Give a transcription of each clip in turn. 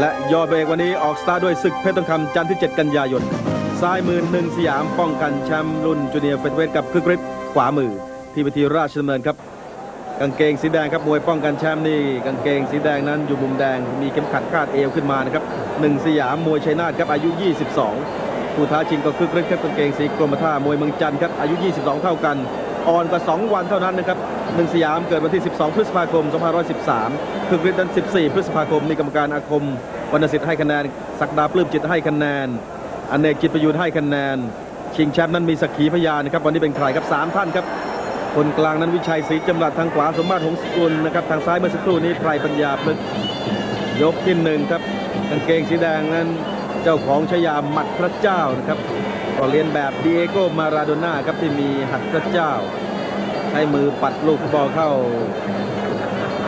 และยอดเบรกวันนี้ออกสตาร์ด้วยศึกเพชรทองคำจันทร์ที่ 7 กันยายน ซ้ายมือหนึ่งสยามป้องกันแชมป์รุ่นจูเนียร์เฟเธอร์เวทกับคึกฤทธิ์ขวามือที่เวทีราชดำเนินครับ กางเกงสีแดงครับมวยป้องกันแชมป์นี่กางเกงสีแดงนั้นอยู่มุมแดงมีเข็มขัดคาดเอวขึ้นมานะครับหนึ่งสยามมวยชัยนาทครับอายุ 22 ผู้ท้าชิงก็คึกฤทธิ์ครับกางเกงสีกรมท่ามวยเมืองจันทร์ครับอายุ 22 เท่ากัน อ่อนกว่า 2 วันเท่านั้นนะครับหนึ่งสยามเกิดวันที่ 12 พฤษภาคม 2513คึกฤทธิ์นั้น 14 พฤษภาคมนี่กรรมการอาคมวรรณสิทธิ์ให้คะแนนศักดาปลื้มจิตให้คะแนนอเนกจิตประยูนให้คะแนน ชิงแชมป์นั้นมีสักขีพยานนะครับวันนี้เป็นใครครับสามท่านครับคนกลางนั้นวิชัยศรีจำรัดทางขวาสมบัติหงสกุลนะครับทางซ้ายเมื่อสักครู่นี้ไพรปัญญาพลึกยกที่หนึ่งครับกางเกงสีแดงนั้น เจ้าของชยาหมัดพระเจ้านะครับ ก็เรียนแบบดิเอโกมาราโดน่าครับที่มีหัดพระเจ้า ใช้มือปัดลูกบอลเข้า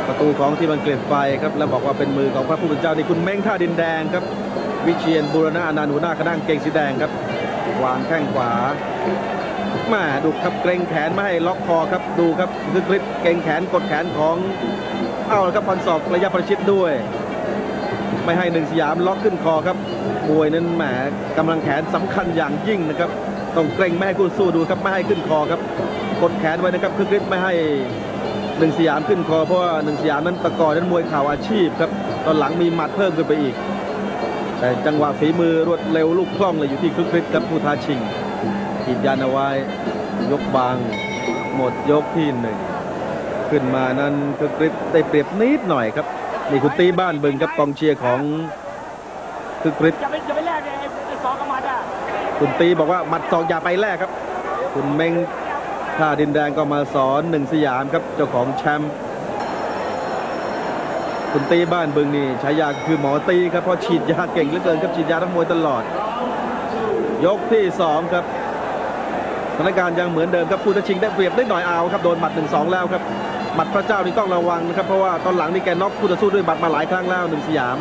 ประตูของที่มันเกล็ดไฟครับ แล้วบอกว่าเป็นมือของพระผู้เป็นเจ้านี่คุณเม้งท่าดินแดงครับ วิเชียนบูรณะอนันต์หัวหน้าคณะกางเกงสีแดงครับวางแข้งขวาแมาดูครับเกรงแขนไม่ให้ล็อกคอครับดูครับคึกฤทธิ์เกรงแขนกดแขนของ เอาครับพันศอกระยะประชิดด้วย ไม่ให้หนึ่งสยามล็อกขึ้นคอครับมวยนั้นแหมกำลังแขนสำคัญอย่างยิ่งนะครับต้องเกรงไม่ให้คู่สู้ดูครับไม่ให้ขึ้นคอครับกดแขนไว้นะครับคึกฤทธิ์ไม่ให้หนึ่งสยามขึ้นคอเพราะว่าหนึ่งสยามนั้นตะกอนนั้นมวยข่าอาชีพครับตอนหลังมีหมัดเพิ่มขึ้นไปอีก แต่จังหวะฝีมือรวดเร็วลูกคล่องเลยอยู่ที่คึกฤทธิ์ครับผู้ท้าชิงขีดยันเอาไว้ยกบาง หมดยกที่หนึ่งขึ้นมานั้นคือกริดได้เปรียบนิดหน่อยครับ นี่คุณตีบ้านบึงครับกองเชียร์ของคือกริดอย่าไปอย่าไปแลกเลยไอ้สองกับมัดอะคุณตีบอกว่าหมัดสองอย่าไปแลกครับ คุณเม้งท่าดินแดงก็มาสอนหนึ่งสยามครับเจ้าของแชมป์คุณตีบ้านบึงนี่ฉายาคือหมอตีครับเพราะฉีดยาเก่งเหลือเกินครับฉีดยาทั้งมวยตลอด ยกที่สองครับสถานการณ์ยังเหมือนเดิมครับผู้ท้าชิงได้เปรียบได้หน่อยเอาครับโดนหมัดหนึ่งสองแล้วครับ หมัดพระเจ้านี่ต้องระวังนะครับ เพราะว่าตอนหลังนี่แกน็อกคู่ต่อสู้ด้วยหมัดมาหลายครั้งแล้วหนึ่งสยาม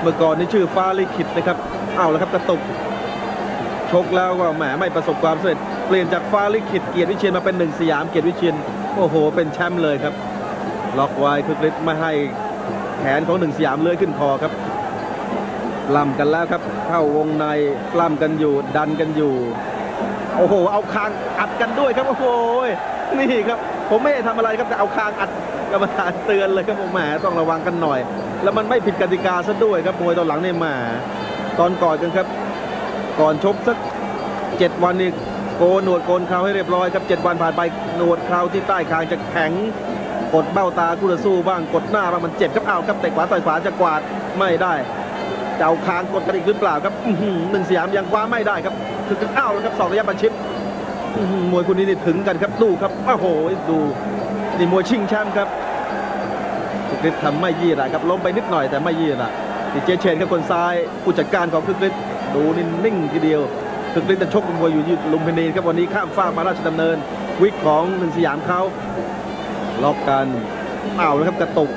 เมื่อก่อนนี่ชื่อฟ้าลิขิตนะครับเอาแล้วครับกระตุกชกแล้วก็แหมไม่ประสบความสำเร็จเปลี่ยนจากฟ้าลิขิตเกียรติวิเชียนมาเป็นหนึ่งสยามเกียรติวิเชียนโอ้โห เป็นแชมป์เลยครับ ล็อกไว้คึกฤทธิ์ไม่ให้แขนของหนึ่งสยามเลื่อยขึ้นคอครับล้ำกันแล้วครับ เข้าวงในล้ำกันอยู่ดันกันอยู่ โอ้โห เอาคางอัดกันด้วยครับ โอ้โห นี่ครับ ผมไม่ได้ทำอะไรครับแต่เอาคางอัดกรรมการเตือนเลยครับผมแหมต้องระวังกันหน่อย แล้วมันไม่ผิดกติกาซะด้วยครับมวยตอนหลังเนี่ยแหมาตอนก่อนกันครับ ก่อนชกสักเจ็ดวันนี่โกนหนวดโกนเคราวให้เรียบร้อยครับเจ็ดวันผ่านไปหนวดเคราวที่ใต้คางจะแข็งกดเบ้าตาคู่ต่อสู้บ้างกดหน้าบ้างมันเจ็บครับเอาครับเตะขวาต่อยขวาจะกวาดไม่ได้จะเอาคางกดกันอีกหรือเปล่าครับหนึ่งสยามยังคว้าไม่ได้ครับคือกันอ้าวแล้วครับสองระยะประชิด มวยคู่นี้นี่ถึงกันครับดูครับโอ้โหดูนี่มวยชิงแชมป์ครับคึกฤทธิ์ทำไม่ยี่ระครับล้มไปนิดหน่อยแต่ไม่ยี่ระนี่เจเชนครับคนซ้ายผู้จัดการของคึกฤทธิ์ดูนี่นิ่งทีเดียวคึกฤทธิ์จะชกมวยอยู่ลุมพินีครับวันนี้ข้ามฟากมาราชดำเนิน วิกของหนึ่งสยามเขาล็อกกันเอาแล้วครับกระตุก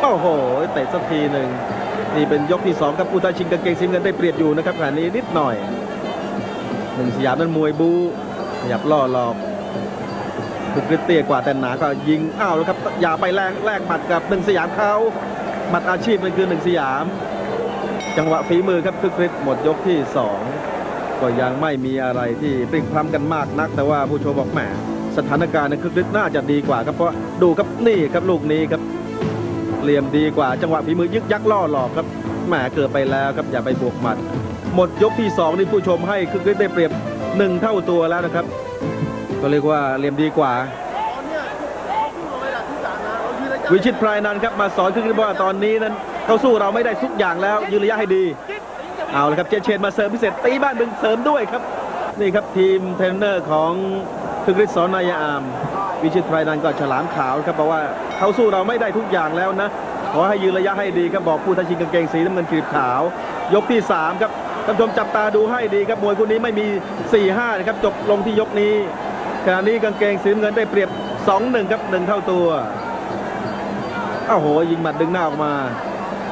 โอ้โหเตะสักทีหนึ่งนี่เป็นยกที่สองครับผู้ท้าชิงกางเกงสีเงินได้เปรียบอยู่นะครับขณะนี้นิดหน่อยหนึ่งสยามนั้นมวยบู ขยับล่อหลอกคึกฤทธิ์เตี้ยกว่าแต่หนาก็ยิงอ้าวแล้วครับ อย่าไปแลกแลกหมัดกับหนึ่งสยามเขาหมัดอาชีพมันคือหนึ่งสยาม จังหวะฝีมือครับคึกฤทธิ์หมดยกที่สองก็ยังไม่มีอะไรที่ปริ่งพล้ำกันมากนัก แต่ว่าผู้ชมบอกแหมสถานการณ์ในคึกฤทธิ์น่าจะดีกว่าครับเพราะดูครับนี่ครับลูกนี้ครับเหลี่ยมดีกว่าจังหวะฝีมือยึกยักล่อหลอกครับแหมเกิดไปแล้วครับอย่าไปบวกหมัด หมดยกที่สองนี่ผู้ชมให้คึกฤทธิ์ได้เปรียบ หนึ่งเท่าตัวแล้วนะครับ ก็เรียกว่าเหลี่ยมดีกว่า วิชิตพรายนันครับมาสอนคึกฤทธิ์ว่าตอนนี้นั้นเขาสู้เราไม่ได้ทุกอย่างแล้วยืนระยะให้ดี เอาละครับเจเชนมาเสริมพิเศษตีบ้านบึงเสริมด้วยครับ นี่ครับทีมเทรนเนอร์ของคึกฤทธิ์สอนนายอาม วิชิตไพรนันก็ฉลามขาวครับบอกว่าเขาสู้เราไม่ได้ทุกอย่างแล้วนะขอให้ยืนระยะให้ดีครับบอกผู้ท้าชิงกางเกงสีน้ำเงินกรีบขาว ยกที่ 3 ครับ ท่านผู้ชมจับตาดูให้ดีครับมวยคู่นี้ไม่มี 4-5 นะครับ จบลงที่ยกนี้ขณะนี้กางเกงสีเงินได้เปรียบ 2-1 ครับหนึ่งเท่าตัวอ้าวโหยิงหมัดดึงหน้าออกมา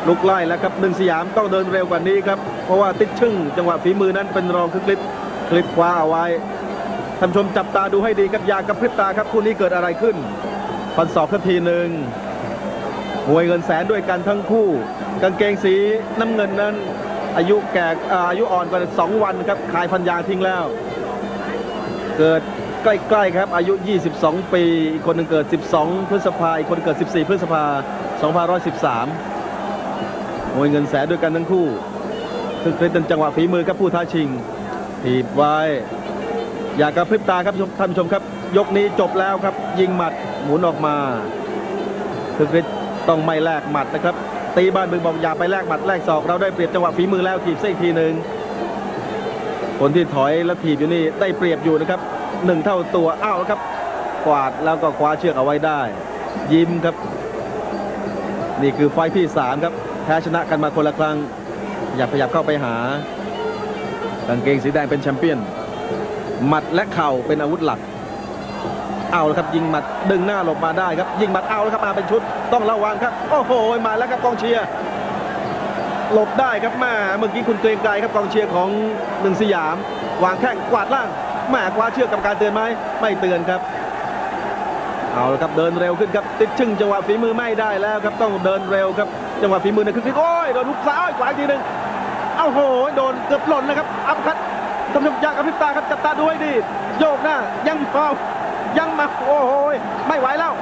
ลุกไล่แล้วครับหนึ่งสยามต้องเดินเร็วกว่านี้ครับ เพราะว่าติดชึ่งจังหวะฝีมือนั้นเป็นรองคึกฤทธิ์คลิปคว้าเอาไว้ท่านชมจับตาดูให้ดีครับอยากกับพริบตาครับคู่นี้เกิดอะไรขึ้นฟันศอกสักทีหนึ่งมวยเงินแสนด้วยกันทั้งคู่ กางเกงสีน้ำเงินนั้น อายุแก่อายุอ่อนกว่า2วันครับขายพันยางทิ้งแล้ว เกิดใกล้ๆครับ อายุ 22 ปี อีกคนหนึ่งเกิด 12 พฤษภาอีกคนเกิด 14 พฤษภา2513โอยเงินแสนด้วยกันทั้งคู่คือเคยเป็นจังหวะฝีมือครับผู้ท้าชิงถีบไว้ อยากกระพริบตาครับท่านผู้ชมครับ ยกนี้จบแล้วครับ ยิงหมัดหมุนออกมาคือต้องไม่แลกหมัดนะครับ ตีบ้านบึงบอกอย่าไปแลกหมัดแลกศอกเราได้เปรียบจังหวะฝีมือแล้วถีบเส้นอีกทีหนึ่งคนที่ถอยและถีบอยู่นี่ได้เปรียบอยู่นะครับหนึ่งเท่าตัวอ้าวแล้วครับกวาดแล้วก็คว้าเชือกเอาไว้ได้ ยิ้มครับ นี่คือไฟท์ที่สามครับแพ้ชนะกันมาคนละครั้ง อยากขยับเข้าไปหากางเกงสีแดงเป็นแชมเปี้ยนหมัดและเข่าเป็นอาวุธหลัก เอาแล้วครับยิงหมัดดึงหน้าหลบมาได้ครับ ยิงหมัดเอาแล้วครับมาเป็นชุดต้องระวังครับโอ้โหมาแล้วครับกองเชียร์หลบได้ครับม่เมื่อกี้คุณเกรงไกรครับกองเชียร์ของหนึ่งสยาม วางแข้งกวาดล่างแม่คว้าเชือกกรรมการเตือนไหมไม่เตือนครับ เอาละครับเดินเร็วขึ้นครับ ติดชึ่งจังหวะฝีมือไม่ได้แล้วครับต้องเดินเร็วครับจังหวะฝีมือเนี่ยคือโอ้ยโดนหุกซ้ายขวาทีหนึ่งเอ้าโหโดนเกือบหล่นนะครับอัพคัดทำยกยากกับพริบตาครับจับตาดูให้ดีโยกหน้ายังเฝ้า ยังมาโอ้โหไม่ไหวแล้ว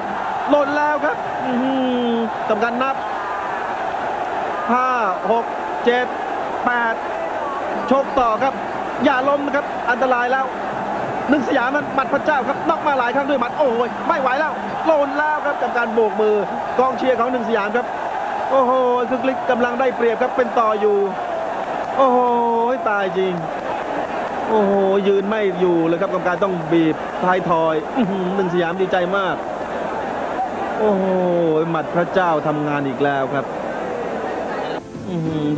หล่นแล้วครับกรรมการนับห้าหกเจ็ดแปดชกต่อครับ อย่าล้มนะครับ อันตรายแล้วหนึ่งสยามมันหมัดพระเจ้าครับนอกมาหลายครั้งด้วยหมัดโอ้โยไม่ไหวแล้วโลนแล้วครับกับการโบกมือกองเชียร์ของหนึ่งสยามครับ โอ้โหคึกฤทธิ์กำลังได้เปรียบครับเป็นต่ออยู่ โอ้โหตายจริง โอ้โหยืนไม่อยู่เลยครับกรรมการต้องบีบท้ายทอยหนึ่งสยามดีใจมาก โอ้โหหมัดพระเจ้าทำงานอีกแล้วครับ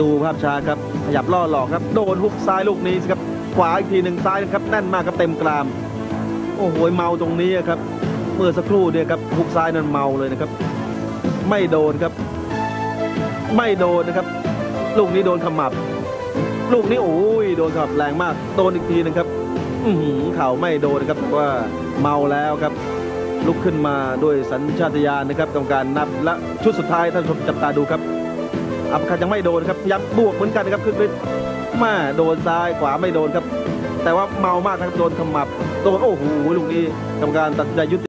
ดูภาพช้าครับขยับล่อหลอกครับ โดนฮุกซ้ายลูกนี้สิครับขวาอีกทีหนึ่งซ้ายนะครับแน่นมากครับเต็มกราม โอ้โหเมาตรงนี้ครับ เมื่อสักครู่เนี่ยครับฮุกซ้ายนั้นเมาเลยนะครับ ไม่โดนครับ ไม่โดนนะครับ ลูกนี้โดนขมับ ลูกนี้โอ้ยโดนขมับแรงมากโดนอีกทีหนึงครับอือหือเข่าไม่โดนนะครับแต่ว่าเมาแล้วครับ ลุกขึ้นมาด้วยสัญชาตญาณนะครับกรรมการนับและชุดสุดท้ายท่านชมจับตาดูครับ อัปคัดยังไม่โดนครับยายามบวกเหมือนกันนะครับคือฤทธิ์มาโดนซ้ายขวาไม่โดนครับ แต่ว่าเมามากนะครับโดนขมับโดนโอ้โหลูกนี้กรรมการตัดใจยุติ